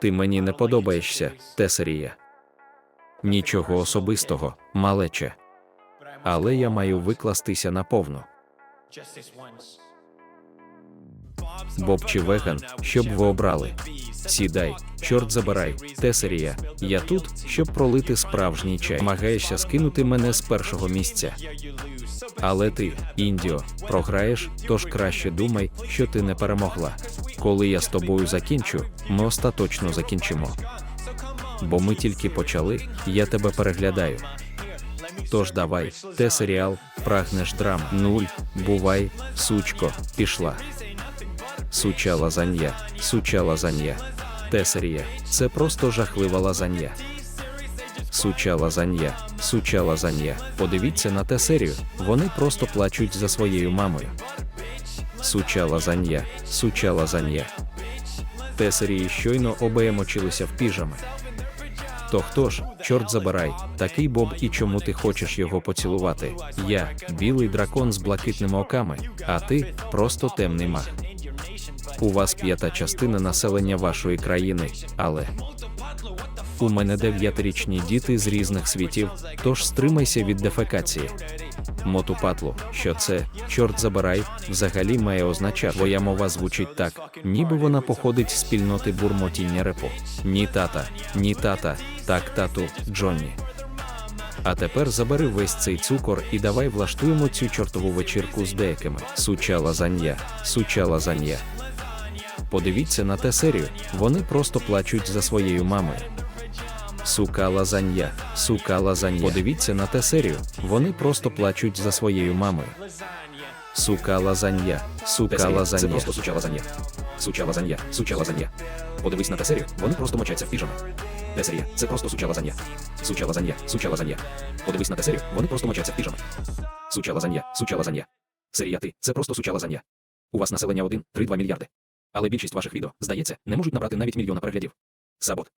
Ти мені не подобаєшся, Тесерія. Нічого особистого, малече. Але я маю викластися наповну. Боб чи веган, щоб ви обрали. Сідай, чорт забирай, Тесерія. Я тут, щоб пролити справжній чай. Намагаєшся скинути мене з першого місця. Але ти, Індіо, програєш, тож краще думай, що ти не перемогла. Коли я з тобою закінчу, ми остаточно закінчимо. Бо ми тільки почали, я тебе переглядаю. Тож давай, те серіал, прагнеш драм. Нуль, бувай, сучко, пішла. Суча лазанья, суча лазанья. Тесерія, це просто жахлива лазанья. Суча лазанья, суча лазанья. Подивіться на те серію, вони просто плачуть за своєю мамою. Суча лазанья, суча лазанья. Тесарії щойно обеємочилися в піжами. То хто ж, чорт забирай, такий Боб, і чому ти хочеш його поцілувати? Я білий дракон з блакитними оками, а ти просто темний маг. У вас п'ята частина населення вашої країни, але у мене дев'ятирічні діти з різних світів, тож стримайся від дефекації. Мотупатлу, що це, чорт забирай, взагалі має означати. Твоя мова звучить так, ніби вона походить з спільноти бурмотіння репу. Ні тата, ні тата, так тату, Джонні. А тепер забери весь цей цукор і давай влаштуємо цю чортову вечірку з деякими. Суча лазанья, суча лазанья. Подивіться на те серію, вони просто плачуть за своєю мамою. Сука лазанья, сука лазанья. Подивіться на те серію, вони просто плачуть за своєю мамою. Сука лазанья, сука лазанья. Це просто суча лазанья. Суча лазанья, суча лазанья. Подивись на тесерію, вони просто мочаться в піжами. Тесерія, це просто суча лазанья. Суча лазанья, суча лазанья. Подивись на тесерію, вони просто мочаться в піжами. Суча лазанья, суча лазанья. Серія ти, це просто суча лазанья. У вас населення 1, 3, 2 мільярди. Але більшість ваших відео, здається, не можуть набрати навіть мільйона переглядів. Сабот.